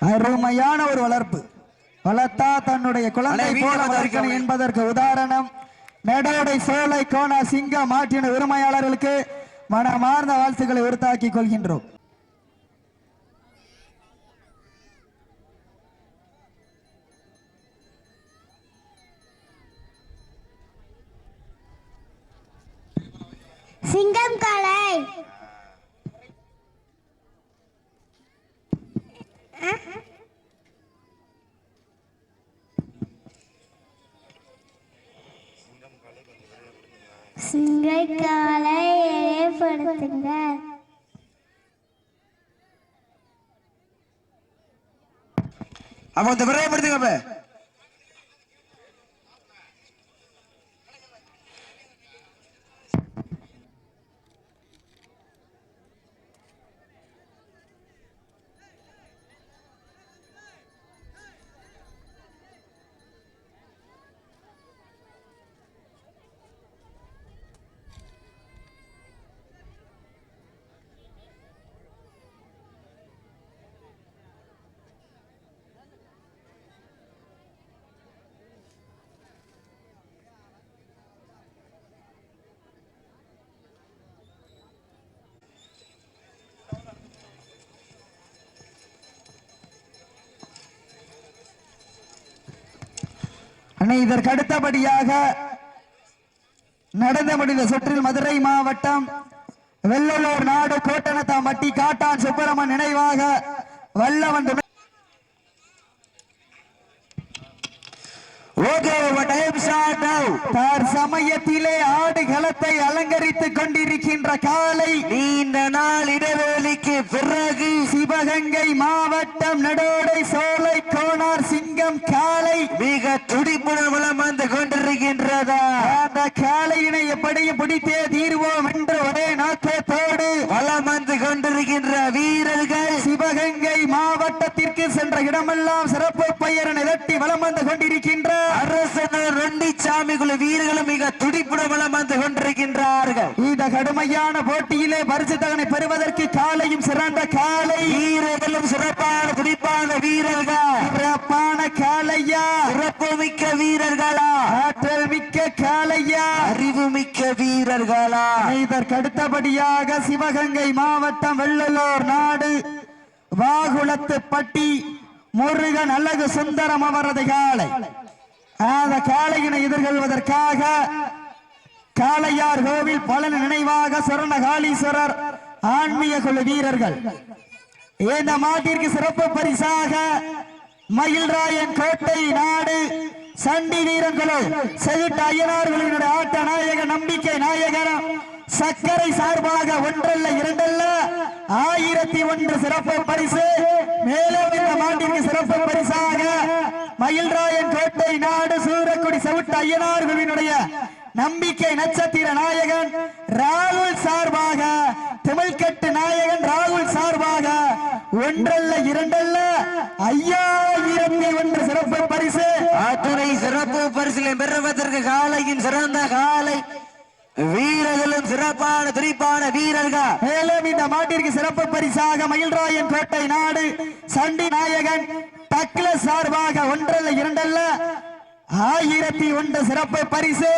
அருமையான ஒரு வளர்ப்பு வளர்த்தா தன்னுடைய குழந்தை போல வளர்க்கணும். என்பதற்கு உதாரணம் நெடோடை சோலை கோணா சிங்க மாட்டின உரிமையாளர்களுக்கு மனமார்ந்த வாழ்த்துக்களை உறுத்தாக்கிக் கொள்கின்றோம் சிங்கம் காளை சிங்கக்காலை ஏற்படுத்துங்க அப்ப இந்த விரைவுபடுத்துங்க இதற்கு அடுத்தபடியாக நடந்து முடிந்த சுற்றில் மதுரை மாவட்டம் வெள்ளலூர் நாடு கோட்டனத்தாம்பட்டி காட்டான் சுப்பிரமன் நினைவாக வல்லவன் தற்சமயத்திலே ஆடுகளத்தை அலங்கரித்துக் கொண்டிருக்கின்ற காலை நீண்ட நாள் இடைவேளைக்கு பிறகு சிவகங்கை மாவட்டம் நெடோடை சோலை கோனார் சிங்கம் காலை மிக துடிப்புடன் வளம் வந்து கொண்டிருக்கின்றதா? அந்த காளையினை எப்படியும் பிடித்தே தீர்வோம் என்ற ஒரே நோக்கத்தோடு வளம் வந்து கொண்டிருக்கின்ற வீரர்கள். சிவகங்கை மாவட்டத்திற்கு சென்ற இடமெல்லாம் சிறப்பு பெயர் நிலட்டி வலம் வந்து கொண்டிருக்கின்ற அரசனர் ரெண்டிச்சாமி குழு வீரர்களும் மிக துடிப்புடன் வளம் வந்து கொண்டிருக்கின்றார்கள். இந்த கடுமையான போட்டியிலே பரிசு தகனை பெறுவதற்கு காலையும் சிறந்த காலை வீரர்களும் சிறப்பான துடிப்பான வீரர்கள். சிறப்பான காளையா? சிறப்பு மிக்க வீரர்களா? ஆற்றல் மிக்க காளையா. அறிவு மிக்க வீரர்களா. இதற்கு அடுத்தபடியாக சிவகங்கை மாவட்டம் வெள்ளலூர் நாடு. வாகுளத்து பட்டி முருகன் அழகு சுந்தரம் அவரது காளை. அந்த காளையினை எதிர்கொள்வதற்காக காளையார் கோவில் பலன் நினைவாக சொர்ண காளீஸ்வரர் ஆன்மீக குழு வீரர்கள். இந்த மாட்டிற்கு சிறப்பு பரிசாக மயில்ராயன் கோட்டை நாடு சண்டி வீரர்களோ செகுட்டு ஐயனார்களினுடைய ஆட்ட நாயக நம்பிக்கை நாயகரம் சர்க்கரை சார்பாக ஒன்றல்ல இரண்டல்ல. ஆயிரத்தி ஒன்று சிறப்பு பரிசு. மேலும் இந்த மாட்டிற்கு சிறப்பு பரிசாக மயில்ராயன் கோட்டை நாடு சூரக்குடி செவிட்டு ஐயனார்களினுடைய நம்பிக்கை நட்சத்திர நாயகன் ராகுல் சார்பாக தமிழ்கட்டு நாயகன் ராகுல் சார்பாக ஒன்றல்ல இரண்டல்ல ஐயாயிரத்தி ஒன்று சிறப்பு பரிசு. அத்துணை சிறப்பு பரிசிலை பெறுவதற்கு காலையின் சிறந்த காலை வீரர்களும் சிறப்பான துடிப்பான வீரர்கள். மேலும் இந்த மாட்டிற்கு சிறப்பு பரிசாக மயில்ராயன் கோட்டை நாடு சண்டி நாயகன் டக்ல சார்பாக ஒன்றல்ல இரண்டல்ல ஆயிரத்தி ஒன்று சிறப்பு பரிசு.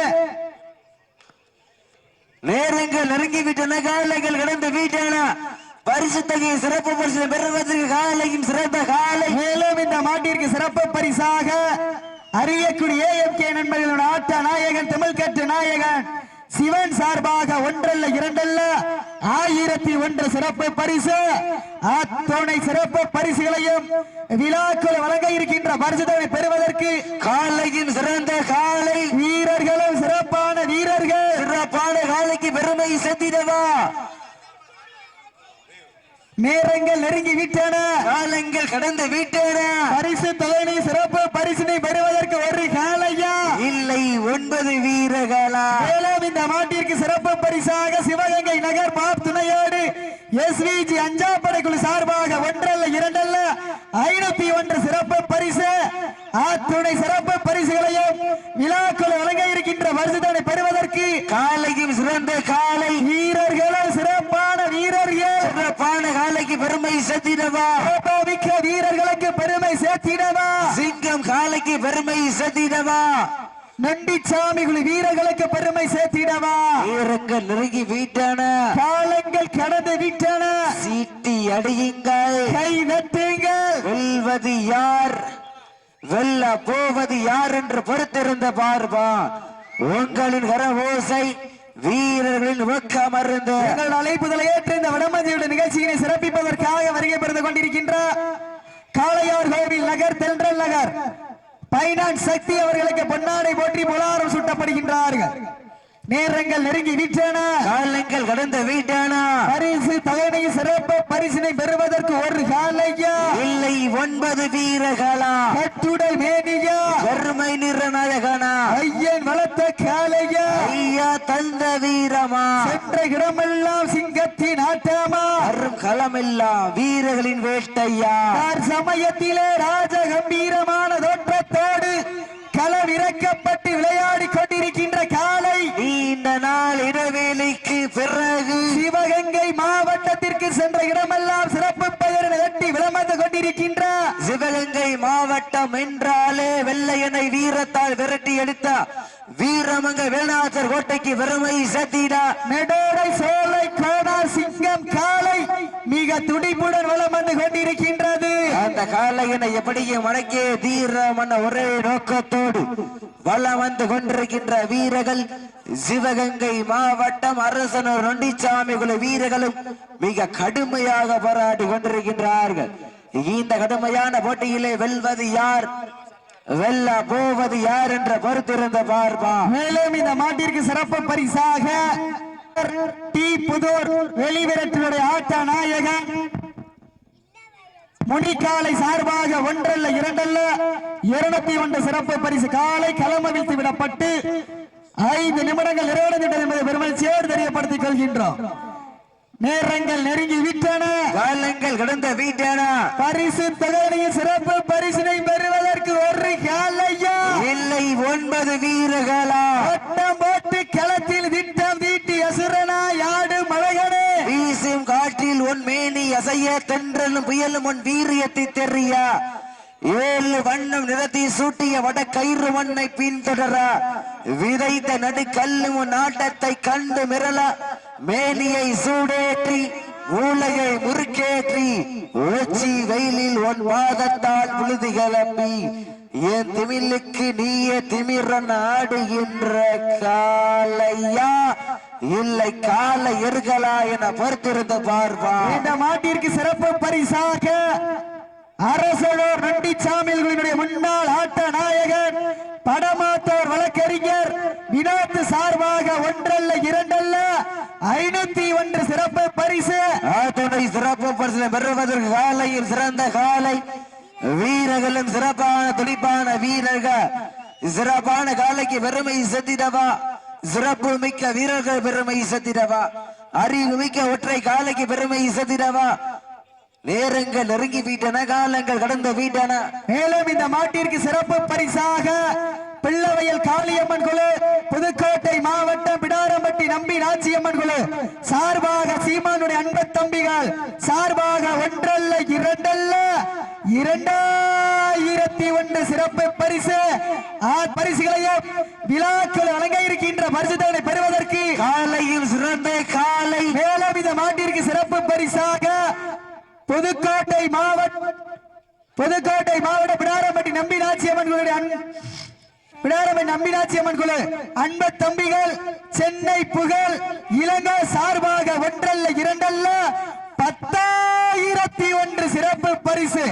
நேரங்கள் நெருங்கிவிட்டன காலைகள் கடந்து விட்டன பரிசு தொகையை சிறப்பு பரிசிலை பெறுவதற்கு காலையின் சிறந்த காலை. மேலும் இந்த மாட்டிற்கு சிறப்பு பரிசாக அறியக்கூடிய ஏஎம்கே நண்பர்களோட ஆட்ட நாயகன் தமிழ்கட்டு நாயகன் சிவன் சார்பாக ஒன்றல்ல இரண்டல்ல ஆயிரத்தி ஒன்று சிறப்பு பரிசு. அத்துணை சிறப்பு பரிசுகளையும் விழாக்கள் வழங்க இருக்கின்ற பரிசுகளை பெறுவதற்கு காலையின் சிறந்த காலை. வீரர்களும் சிறப்பான வீரர்கள் சிறப்பான காலைக்கு பெருமை சேர்த்திடவா நேரங்கள் நெருங்கி விட்டன. காலங்கள் கடந்து விட்டன. பரிசு தொகையினை சிறப்பு பரிசினை பெறுவதற்கு ஒரு காலையா? இல்லை ஒன்பது வீரர்களா மேலும் இந்த மாட்டிற்கு சிறப்பு பரிசாக சிவகங்கை நகர் பாப் துணையோடு எஸ்விஜி அஞ்சாப்படை குழு சார்பாக ஒன்றல்ல இரண்டல்ல ஐநூத்தி ஒன்று சிறப்பு பரிசு. அத்துணை சிறப்பு பரிசுகளையும் விழாக்குழு வழங்க இருக்கின்ற பரிசுதனை பெறுவதற்கு காலையும் சிறந்த காலை. வீரர்களும் சிறப்பான வீரர்கள். சிறப்பான காலை காலைக்கு பெருமை சேர்த்திடவா? மிக்க வீரர்களுக்கு பெருமை சேர்த்திடவா? சிங்கம் காலைக்கு பெருமை சேர்த்திடவா? நொண்டிச்சாமி குழு வீரர்களுக்கு பெருமை சேர்த்திடவா? வீரங்கள் நெருங்கி வீட்டான. காலங்கள் கடந்து விட்டன. சீட்டி அடியுங்கள். கை நட்டுங்கள். வெல்வது யார்? வெல்ல போவது யார் என்று பொறுத்திருந்த பார்ப்பா உங்களின் கர ஓசை வீரர்களின் ஊக்கம் அருந்து. எங்கள் அழைப்புகளை ஏற்று இந்த வடமதியுடைய நிகழ்ச்சியினை சிறப்பிப்பதற்காக வருகை பெறுந்து கொண்டிருக்கின்ற காளையார் கோவில் நகர் தென்றல் நகர். பைனான்ஸ் சக்தி அவர்களுக்கு பொன்னாடை போற்றி புலாரம் சுட்டப்படுகின்றார்கள். நேரங்கள் நெருங்கி விட்டன காலங்கள் கடந்த வீட்டானா. பரிசு தகனை சிறப்பு பரிசினை பெறுவதற்கு ஒரு காலையா? இல்லை ஒன்பது வீரர்களா? கட்டுடல் மேனியா? பெருமை நிறநாயகனா ஐயன் வளர்த்த காலையா? ஐயா தந்த வீரமா? சென்ற இடமெல்லாம் சிங்கத்தின் ஆட்டமா? அரும் களமெல்லாம் வீரர்களின் வேட்டையா? சமயத்திலே ராஜ கம்பீரமான தோற்றத்தோடு களம் இறக்கப்பட்டு விளையாடி கொண்டிருக்கின்ற காலை நீண்ட நாள் இடைவேளைக்கு பிறகு சிவகங்கை வடக்கு சென்ற இடமெல்லாம் சிறப்பு பெயரில் எட்டி விளம்பந்து கொண்டிருக்கின்ற சிவகங்கை மாவட்டம் என்றாலே வெள்ளையனை வீரத்தால் விரட்டி எடுத்த வீரமங்க வேணாச்சர் கோட்டைக்கு வெறுமை சத்திடா நெடோடை சோலை கோடார் சிங்கம் காலை மிக துடிப்புடன் வளம் வந்து கொண்டிருக்கின்ற அந்த காலையினை எப்படியே மடக்கிய ஒரே நோக்கத்தோடு வளம் வந்து கொண்டிருக்கின்ற வீரர்கள் சிவகங்கை மாவட்டம் அரசனூர் நொண்டிச்சாமி குல வீரர்களும் மிக கடுமையாக போராடி கொண்டிருக்கின்றார்கள். இந்த கடுமையான போட்டியிலே வெல்வது யார்? வெல்ல போவது யார் என்ற பொறுத்திருந்த பார்ப்பா. மேலும் இந்த மாட்டிற்கு சிறப்பு பரிசாக டி புதூர் வெளிவிரட்டினுடைய ஆட்ட நாயகன் முனிக்காலை சார்பாக ஒன்றல்ல இரண்டல்ல. இருநூத்தி ஒன்று சிறப்பு பரிசு காலை களமவிழ்த்து விடப்பட்டு ஐந்து நிமிடங்கள் நிறைவடைந்துவிட்டது என்பதை பெருமகிழ்ச்சியோடு தெரியப்படுத்திக் கொள்கின்றோம். நேரங்கள் நெருங்கி விட்டன. காலங்கள் கடந்த வீட்டானா. பரிசு தொகையில் சிறப்பு பரிசினை பெறுவதற்கு தென்றலும் புயலும் உன் வீரியத்தை தெரிய? ஏழு வண்ணம் நிறத்தை சூட்டிய வட கயிறு மண்ணை பின்தொடர? விதைத்த நடு கல்லும் உன் ஆட்டத்தை கண்டு மிரள? மேனியை சூடேற்றி மூளையை முறுக்கேற்றி உச்சி வெயிலில் உன் வாதத்தால் புழுதி கிளம்பி என் திமிலுக்கு நீயே திமிரன் ஆடுகின்ற காலையா இல்லை கால எருகலா என பொறுத்திருந்து பார்ப்பா இந்த மாட்டிற்கு சிறப்பு பரிசாக அரசனூர் நண்டிச்சாமிகளுடைய முன்னாள் ஆட்ட நாயகன் படமாத்தோர் வழக்கறிஞர் வினோத் சார்பாக ஒன்றல்ல இரண்டல்ல ஐநூத்தி ஒன்று சிறப்பு பரிசு. சிறப்பு பரிசு பெறுவதற்கு காலையில் சிறந்த காலை வீரர்களும் சிறப்பான துடிப்பான வீரர்கள். சிறப்பான காலைக்கு பெருமை செத்திடவா? சிறப்பு மிக்க வீரர்கள் பெருமை செத்திடவா? அறிவு மிக்க ஒற்றை காலைக்கு பெருமை செத்திடவா? நேரங்கள் நெருங்கி வீட்டன காலங்கள் கடந்த வீட்டன. மேலும் இந்த மாட்டிற்கு சிறப்பு பரிசாக பிள்ளவையில் காளியம்மன் குழு புதுக்கோட்டை மாவட்டம் பிடாரம்பட்டி நம்பி நாச்சியம்மன் குழு. சார்பாக சீமானுடைய அன்பு தம்பிகள் சார்பாக ஒன்றல்ல இரண்டு இரண்டாயிரத்தி ஒன்று சிறப்பு பரிசு. பரிசுகளையும் விழாக்கள் வழங்க இருக்கின்ற பரிசுத்தனை பெறுவதற்கு காலையில் சிறந்த காலை. மேலும் இந்த மாட்டிற்கு சிறப்பு பரிசாக புதுக்கோட்டை மாவட்டம் புதுக்கோட்டை மாவட்ட பிடாரம்பட்டி நம்பி நாச்சியம்மன் குழுவுடைய அன்- பிடாரம்பட்டி நம்பி நாச்சியம்மன் குழு அன்பு தம்பிகள் சென்னை புகழ் இலங்கை சார்பாக ஒன்றல்ல இரண்டல்ல பத்தாயிரத்தி ஒன்று சிறப்பு பரிசு.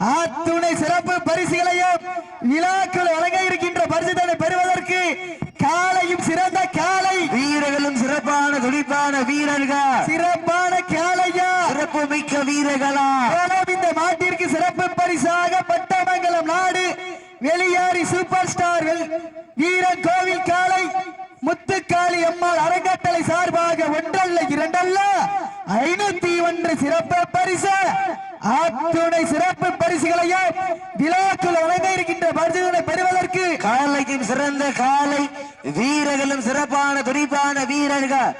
ஆத்துணை சிறப்பு பரிசுகளையும் விழாக்கள் வழங்க இருக்கின்ற பரிசுதனை பெறுவதற்கு காலையும் சிறந்த காலை வீரர்களும் சிறப்பான துடிப்பான வீரர்கள்? சிறப்பான காலையா சிறப்பு மிக்க வீரர்களா? இந்த மாட்டிற்கு சிறப்பு பரிசாக பட்டமங்கலம் நாடு. வெளியாரி சூப்பர் ஸ்டார் வெல்- வீரன் கோவில் காளை. முத்துக்காளி அம்மாள் அறக்கட்டளை சார்பாக ஒன்றல்ல இரண்டல்ல? ஐநூத்தி ஒன்று சிறப்பு பரிசு. ஆத்துணை சிறப்பு பரிசுகளையும் விழாக்கள் வழங்க இருக்கின்ற பரிசுகளை பெறுவதற்கு காலைக்கும் சிறந்த காலை வீரர்களும் சிறப்பான துடிப்பான வீரர்கள்.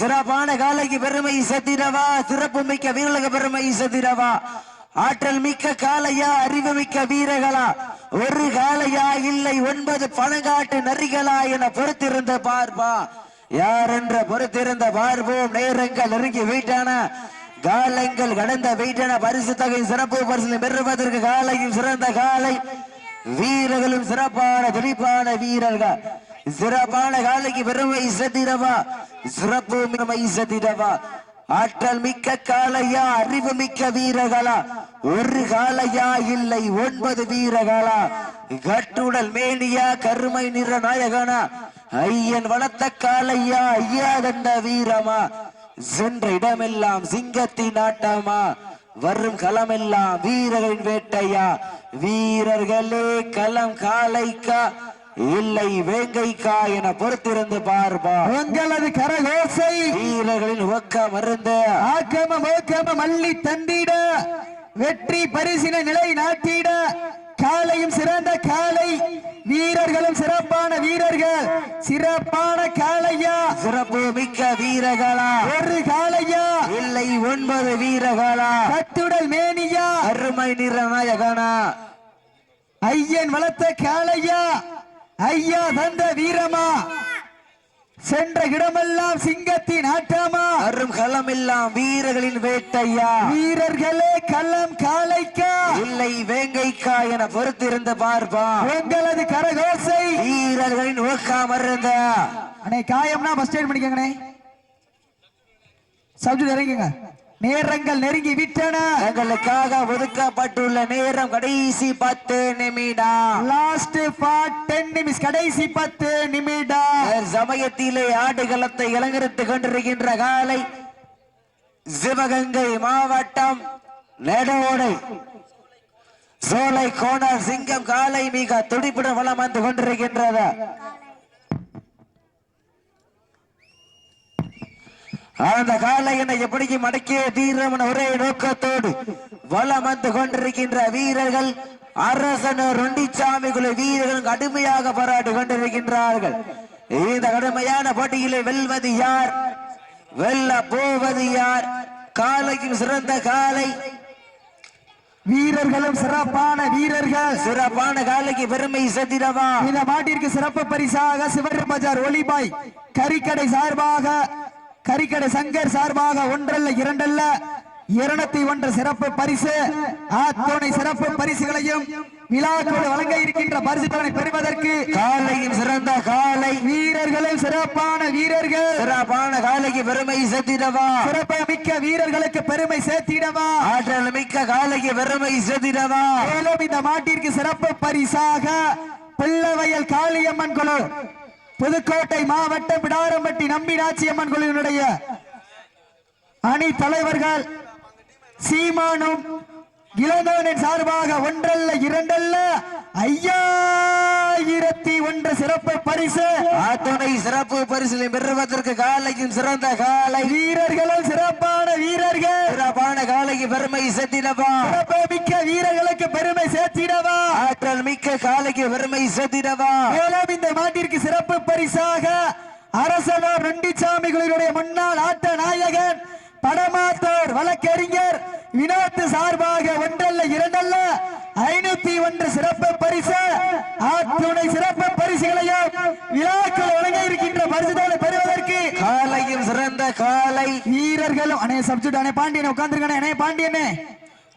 சிறப்பான காலைக்கு பெருமை சதிரவா சிறப்பு மிக்க வீரலக பெருமை சேர்த்திடவா ஆற்றல் மிக்க காலையா அறிவு மிக்க வீரர்களா? ஒரு காலையா இல்லை ஒன்பது பழங்காட்டு நரிகளா என பொறுத்திருந்த பார்ப்பா. யார் என்ற பொறுத்திருந்த பார்ப்போம். நேரங்கள் நெருங்கி வீட்டான காலங்கள் கடந்த வீட்டான பரிசு தொகை சிறப்பு பரிசு பெறுவதற்கு காலையும் சிறந்த காலை. வீரர்களும் சிறப்பான துடிப்பான வீரர்கள். சிறப்பான காலைக்கு பெருமை சதிரவா சிறப்பு பெருமை சதிரவா ஆற்றல் மிக்க காளையா அறிவு மிக்க வீரர்களா? ஒரு காளையா இல்லை ஒன்பது வீரர்களா? கட்டுடல் மேனியா கருமை நிற நாயகனா? ஐயன் வளர்த்த காளையா ஐயா கண்ட வீரமா? சென்ற இடமெல்லாம் சிங்கத்தின் ஆட்டமா? வரும் களமெல்லாம் வீரர்களின் வேட்டையா? வீரர்களே களம் காளைக்கா? இல்லை வேங்கைக்கா என பொறுத்திருந்து பார்ப்பா உங்களது கரகோசை வீரர்களின் ஒக்க மருந்து ஆக்கம மோக்கம மல்லி தந்திட வெற்றி பரிசின நிலை நாட்டிட. காலையும் சிறந்த காலை வீரர்களும் சிறப்பான வீரர்கள். சிறப்பான காளையா சிறப்பு மிக்க வீரர்களா? ஒரு காளையா இல்லை ஒன்பது வீரர்களா? கட்டுடல் மேனியா? அருமை நிற நாயகனா ஐயன் வளர்த்த காளையா ஐயா தந்த வீரமா? சென்ற இடமெல்லாம் சிங்கத்தின் ஆட்டமா அரும் களமெல்லாம் வீரர்களின் வேட்டையா? வீரர்களே கள்ளம் காளைக்கா? இல்லை வேங்கைக்கா என பொறுத்திருந்து பார்ப்பா. உங்களது கரகோசை. வீரர்களின் ஒக்க மருந்து அண்ணே காயம்னா ஃபர்ஸ்ட் எய்ட் பண்ணிக்கங்கண்ணே. சப்ஜெக்ட் இறங்குங்க நேரங்கள் நெருங்கி விட்டன. தங்களுக்காக ஒதுக்கப்பட்டுள்ள நேரம் கடைசி பத்து நிமிடம் லாஸ்ட் டென் நிமிஷம் கடைசி பத்து நிமிடம் சமயத்திலே ஆடுகளத்தை இளங்கரித்துக் கொண்டிருக்கின்ற காலை சிவகங்கை மாவட்டம் நெடோடை சோலை கோணர் சிங்கம் காலை மிக துடிப்புடன் வளம் வந்து கொண்டிருக்கின்றது. அந்த காலையினை எப்படிக்கு மடக்கிய தீரமன் ஒரே நோக்கத்தோடு வளம் வந்து கொண்டிருக்கின்ற வீரர்கள் அரசன் ரொண்டிச்சாமி குழு வீரர்கள் கடுமையாக போராடி கொண்டிருக்கின்றார்கள். இந்த கடுமையான போட்டியிலே வெல்வது யார்? வெல்ல போவது யார்? காலையும் சிறந்த காலை. வீரர்களும் சிறப்பான வீரர்கள். சிறப்பான காலைக்கு பெருமை செத்திடவா இந்த மாட்டிற்கு சிறப்பு பரிசாக சிவர் பஜார் ஒளிபாய் கறிக்கடை சார்பாக கறிக்கடை சங்கர் சார்பாக ஒன்றல்ல இரண்டல்ல. இருநூத்தி ஒன்று சிறப்பு பரிசு. அத்துணை சிறப்பு பரிசுகளையும் விழாக்கள் வழங்க இருக்கின்ற பரிசுகளை பெறுவதற்கு காலையும் சிறந்த காலை. வீரர்களும் சிறப்பான வீரர்கள். சிறப்பான காலைக்கு பெருமை செத்திடவா சிறப்பு மிக்க வீரர்களுக்கு பெருமை சேர்த்திடவா? ஆற்றல் மிக்க காலைக்கு பெருமை செத்திடவா மேலும் இந்த மாட்டிற்கு சிறப்பு பரிசாக பிள்ளவயல் காளியம்மன் குழு புதுக்கோட்டை மாவட்டம் பிடாரம்பட்டி நம்பி அம்மன் குழுவினுடைய அணி தலைவர்கள் சீமானும் இளந்தவனின் சார்பாக ஒன்றல்ல இரண்டல்ல ஐயா! ஐயாயிரத்தி ஒன்று சிறப்பு பரிசு. அத்துணை சிறப்பு பரிசிலை பெறுவதற்கு காலைக்கும் சிறந்த காலை. வீரர்களும் சிறப்பான வீரர்கள். சிறப்பான காலைக்கு பெருமை செத்திடவா சிறப்பு மிக்க வீரர்களுக்கு பெருமை சேர்த்திடவா? ஆற்றல் மிக்க காலைக்கு பெருமை செத்திடவா மேலும் இந்த மாட்டிற்கு சிறப்பு பரிசாக அரசனார் ரெண்டிச்சாமிகளினுடைய முன்னாள் ஆட்ட நாயகன் படமாத்தோர் வழக்கறிஞர் வினோத்து சார்பாக ஒன்றல்ல இரண்டல்ல ஐநூத்தி ஒன்று சிறப்பு பரிசு. அத்துணை சிறப்பு பரிசுகளையும் விழாக்கள் வழங்க இருக்கின்ற பரிசுகளை பெறுவதற்கு காலையும் சிறந்த காலை வீரர்களும் அண்ணே சப்ஜெக்ட் அண்ணே பாண்டியனே உட்காந்துருக்கனே அண்ணே பாண்டியனே.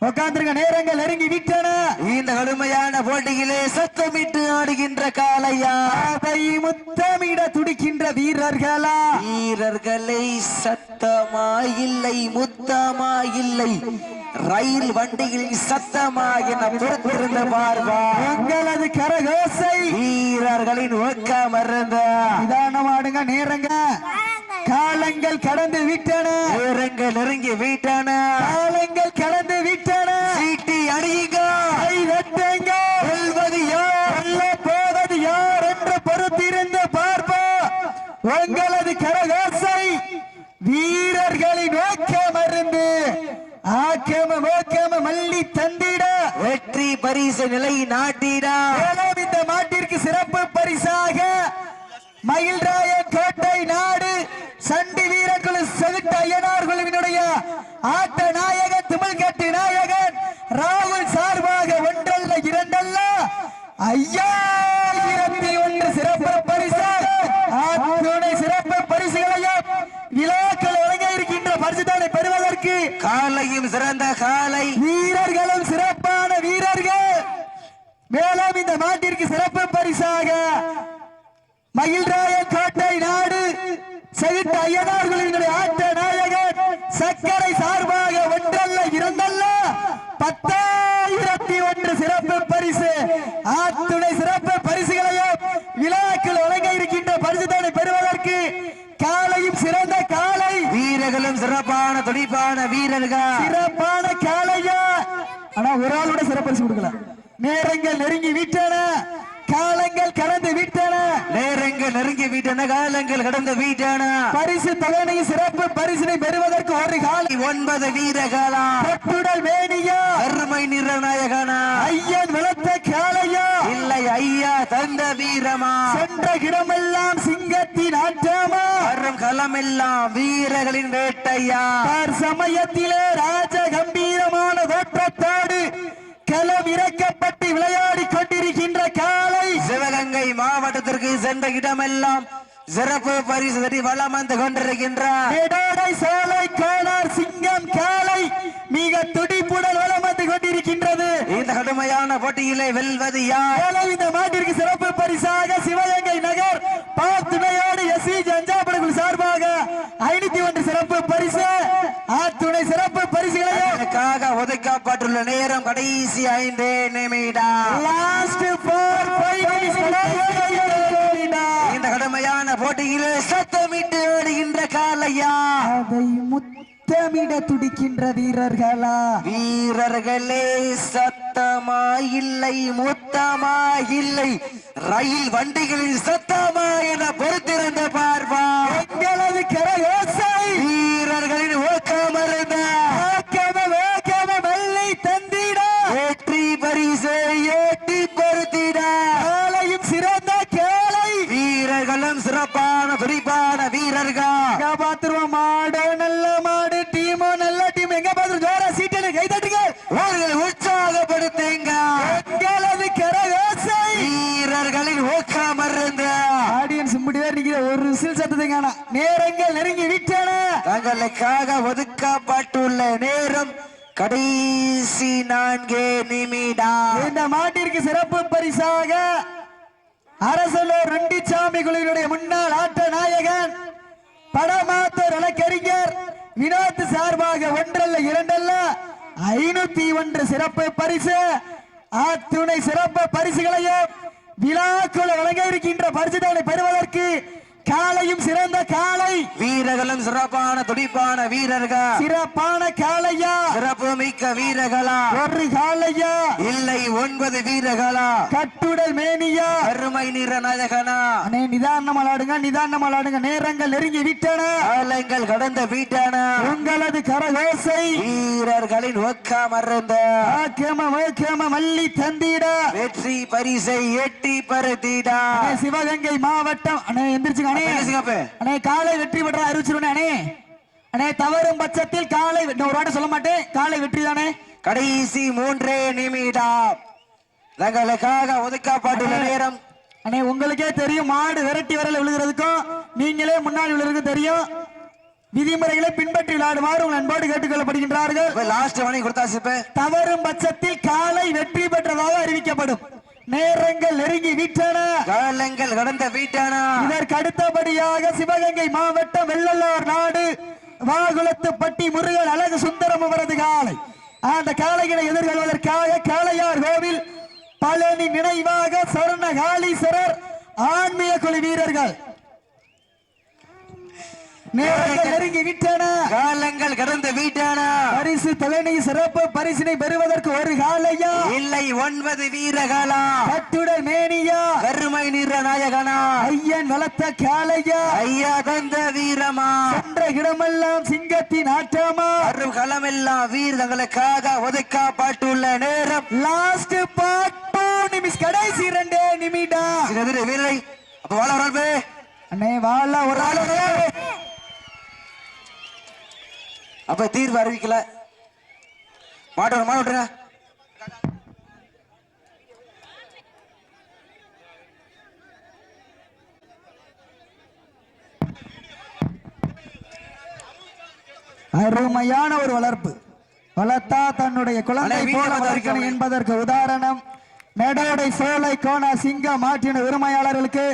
உட்காந்துருக்க நேரங்கள் நெருங்கி விட்டன. இந்த கடுமையான போட்டியிலே சத்தமிட்டு ஆடுகின்ற காளையா? அதை முத்தமிட துடிக்கின்ற வீரர்களா? வீரர்களை சத்தமா இல்லை முத்தமா இல்லை. ரயில் வண்டியில் சத்தமா என பொறுத்திருந்த பார்வா உங்களது கரகோசை வீரர்களின் ஒக்க மறந்த நிதானமாடுங்க நேரங்க. காலங்கள் கடந்து விட்டன. நேரங்கள் நெருங்கி வீட்டான. காலங்கள் கடந்து விட்டன. சீட்டி அடியுங்க கை தட்டுங்க. வெல்வது யார்? வெல்ல போவது யார் என்று பொறுத்திருந்து பார்ப்போம். உங்களது கரகோசை வீரர்களின் ஓக்கம் அருந்து ஆக்கம ஓக்கம மல்லி தந்திட. வெற்றி பரிசு நிலை நாட்டிடா. மேலும் இந்த மாட்டிற்கு சிறப்பு பரிசாக மயில்ராயன் கோட்டை நாடு சண்டி வீரர்கள் ஆட்ட நாயகன் திமிழ்கட்டு நாயகன் ராகுல் சார்பாக ஒன்றல்ல இரண்டல்ல. ஐயாயிரத்தி ஒன்று சிறப்பு பரிசு. சிறப்பு பரிசுகளையும் விழாக்கள் பெறுவதற்கு காலையும் சிறந்த காலை. வீரர்களும் சிறப்பான வீரர்கள். மேலும் இந்த மாட்டிற்கு சிறப்பு பரிசாக மயில்ராயன் கோட்டை நாடு செகுட்ட ஐயனார்களினுடைய ஆட்ட நாயகன் சக்கரை சார்பாக ஒன்றல்ல இரண்டல்ல பத்தாயிரத்தி ஒன்று சிறப்பு பரிசு ஆத்துணை சிறப்பு பரிசுகளையும் விழாக்கள் வழங்க இருக்கின்ற பரிசுத்தனை பெறுவதற்கு காலையும் சிறந்த காலை வீரர்களும் சிறப்பான துடிப்பான வீரர்கள். சிறப்பான காளையா ஆனா ஒரு ஆளோட சிறப்பரிசு கொடுக்கல. நேரங்கள் நெருங்கி விட்டன. காலங்கள் கடந்து விட்டன. நேரங்கள் நெருங்கி வீட்டன காலங்கள் கடந்த வீட்டான. பரிசு தொகையை சிறப்பு பரிசினை பெறுவதற்கு ஒரு காலை ஒன்பது வீரர்களா? தொட்டுடல் மேனியா? அருமை நிறநாயகனா? ஐயன் வளர்த்த காளையா இல்லை ஐயா தந்த வீரமா? சென்ற இடமெல்லாம் களமெல்லாம் வீரர்களின் வேட்டையா? சமயத்திலே ராஜ கம்பீரமான தோற்றத்தோடு களம் இறக்கப்பட்டு விளையாடி கொண்டிருக்கின்ற காலை. சிவகங்கை மாவட்டத்திற்கு சென்ற இடமெல்லாம் சிறப்பு பரிசு வளம் வந்து கொண்டிருக்கின்றார். சோலை கோலார் சிங்கம் காலை. மிக துடிப்புடன் வந்து கொண்டிருக்கின்றது. இந்த கடுமையான போட்டியிலே வெல்வது யார்? இந்த மாட்டிற்கு சிறப்பு பரிசாக சிவகங்கை நகர் துணையோடு எஸ் சி ஜஞ்சாபடகுள் சார்பாக ஐநூத்தி ஒன்று சிறப்பு பரிசு. ஆத்துணை சிறப்பு பரிசுகளையும் எனக்காக ஒதுக்கப்பட்டுள்ள நேரம் கடைசி ஐந்து நிமிடம். லாஸ்ட் ஃபைவ் இந்த கடுமையான போட்டியிலே சத்தமிட்டு ஆடுகின்ற காலையா? அதை முத்தமிட துடிக்கின்ற வீரர்களா? வீரர்களே சத்தமா இல்லை முத்தமா இல்லை ரயில் வண்டிகளில் சத்தமா என பொறுத்திருந்த பார்ப்பா எங்களது கரயோசை. வீரர்களின் ஊக்கமருந்த வேகம வேகம வெள்ளை தந்திட. வெற்றி பரிசை ஏற்றி காலையும் சிறந்த கேளை. வீரர்களும் சிறப்பான துடிப்பான வீரர்கள். எங்க பாத்துருவோம் மாடு நல்ல மாடு டீமோ நல்ல டீம் எங்க பாத்துருவோம் ஜோரா சீட்டனு கை தட்டுங்க அவர்களை உற்சாகப்படுத்துங்க எங்களது கரயோசை வீரர்களின் ஊக்கமருந்த ஆடியன்ஸ் முடிவே நிக்கிற ஒரு சில் சத்தத்தை காணா நேரங்கள் நெருங்கி விட்டன தங்களுக்காக ஒதுக்கப்பட்டுள்ள நேரம் கடைசி நான்கே நிமிடம் இந்த மாட்டிற்கு சிறப்பு பரிசாக அரசலூர் ரெண்டிச்சாமி குழுவினுடைய முன்னாள் ஆட்ட நாயகன் படமாத்தர் வழக்கறிஞர் வினோத் சார்பாக ஒன்றல்ல இரண்டல்ல ஐநூத்தி ஒன்று சிறப்பு பரிசு. அத்துணை சிறப்பு பரிசுகளையும் விழாக்குள் வழங்க இருக்கின்ற பரிசுகளை பெறுவதற்கு காலையும் சிறந்த காலை வீரர்களும் சிறப்பான துடிப்பான வீரர்கள். சிறப்பான காளையா? சிறப்பு மிக்க வீரர்களா? ஒரு காளையா? இல்லை ஒன்பது வீரர்களா? கட்டுடல் மேனியா? அருமை நிற நாயகனா? அண்ணே நிதானம் விளாடுங்க நிதானம் விளாடுங்க நேரங்கள் நெருங்கி விட்டன. காலங்கள் கடந்த வீட்டான. உங்களது கரகோசை. வீரர்களின் ஒக்கமர்ந்த ஆக்கேம வேக்கேம மல்லி தந்திட. வெற்றி பரிசை எட்டி பருத்திடா. சிவகங்கை மாவட்டம். அண்ணே எந்திரிச்சுங்க. அண்ணே காலை வெற்றி பெற்ற அறிவிச்சிருவேன் அண்ணே. அண்ணே தவறும் பட்சத்தில் காலை ஒரு வாட்டி சொல்ல மாட்டேன். காலை வெற்றி தானே. கடைசி மூன்றே நிமிடம். தங்களுக்காக ஒதுக்கப்பட்டுள்ள நேரம். அண்ணே உங்களுக்கே தெரியும் மாடு விரட்டி வரல விழுகிறதுக்கும் நீங்களே முன்னாடி விழுகிறதுக்கும் தெரியும். விதிமுறைகளை பின்பற்றி விளையாடுமாறு உங்கள் அன்போடு கேட்டுக்கொள்ளப்படுகின்றார்கள். லாஸ்ட் மணி இப்ப. தவறும் பட்சத்தில் காலை வெற்றி பெற்றதாக அறிவிக்கப்படும். நேரங்கள் நெருங்கி விட்டன. காலங்கள் கடந்த வீட்டானா. இதற்கு அடுத்தபடியாக சிவகங்கை மாவட்டம் வெள்ளலூர் நாடு வாகுளத்துப்பட்டி முருகன் அழகு சுந்தரம் அவரது காலை. அந்த காளைகளை எதிர்கொள்வதற்காக காளையார் கோவில் பழனி நினைவாக சொர்ண காளீஸ்வரர் ஆன்மீக குழு வீரர்கள் நேரங்கள் நெருங்கி விட்டன. காலங்கள் கடந்த வீட்டானா. பரிசு தலைமை சிறப்பு பரிசினை பெறுவதற்கு ஒரு காலையா? இல்லை ஒன்பது வீரர்களா கட்டுடல் மேனியா? கருமை நிற நாயகனா? ஐயன் வளர்த்த காளையா? ஐயா தந்த வீரமா? சென்ற இடமெல்லாம் சிங்கத்தின் ஆட்டமா வரும் களமெல்லாம் வீர் தங்களுக்காக ஒதுக்கப்பட்டுள்ள நேரம். லாஸ்ட் பார்ட் டூ நிமிஷம் கடைசி இரண்டே நிமிடம் வீரரை அப்ப வாழ ஒரு ஆள் பே. அண்ணே வாழ ஒரு ஆள் அப்ப தீர்வு அறிவிக்கல. மாட்டோம் மாட விட்டுருங்க அருமையான ஒரு வளர்ப்பு. வளர்த்தா தன்னுடைய குழந்தை போல வளர்க்கணும். என்பதற்கு உதாரணம் நெடோடை சோலை கோணா சிங்க மாற்றின உரிமையாளர்களுக்கு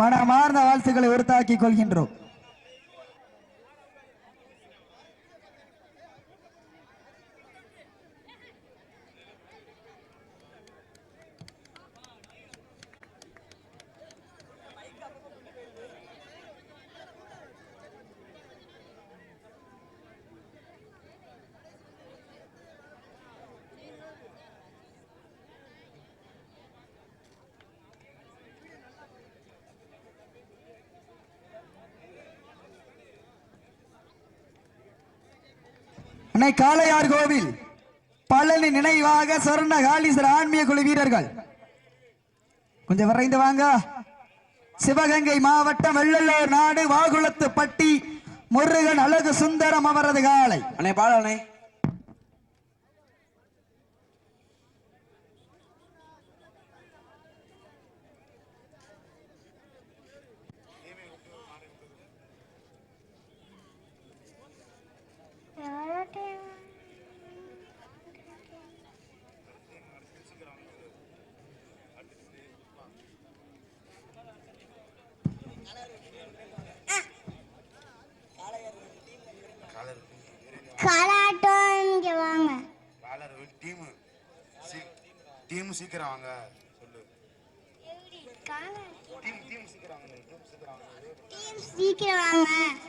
மனமார்ந்த வாழ்த்துக்களை உறுத்தாக்கிக் கொள்கின்றோம். அன்னை காளையார் கோவில் பழனி நினைவாக சொர்ண காளீஸ்வர ஆன்மீக குழு வீரர்கள். கொஞ்சம் விரைந்து வாங்க. சிவகங்கை மாவட்டம் வெள்ளலூர் நாடு வாகுளத்து பட்டி முருகன் அழகு சுந்தரம் அவரது காலை அண்ணே பாடு அண்ணே கலாட்டம் இங்க வாங்க பாலர் டீம் டீம் சீக்கிரம் வாங்க. சொல்லு. டீம் டீம் சீக்கிரம் வாங்க. டீம் சீக்கிரம் வாங்க.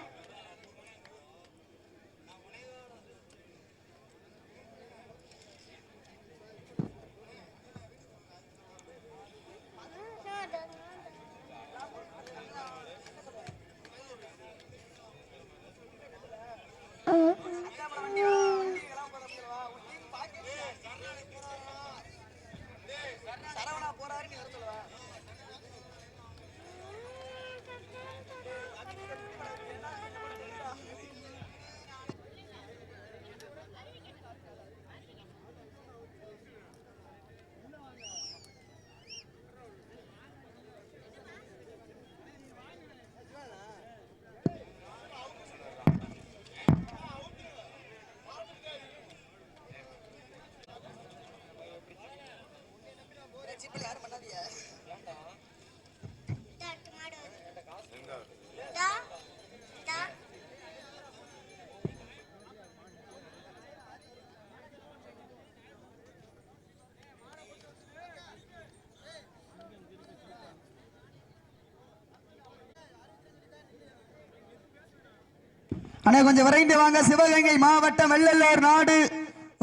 அண்ணே கொஞ்சம் விரைந்து வாங்க. சிவகங்கை மாவட்டம் வெள்ளலூர் நாடு.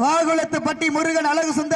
வாகுலத்துப்பட்டி முருகன் அழகு சுந்தர்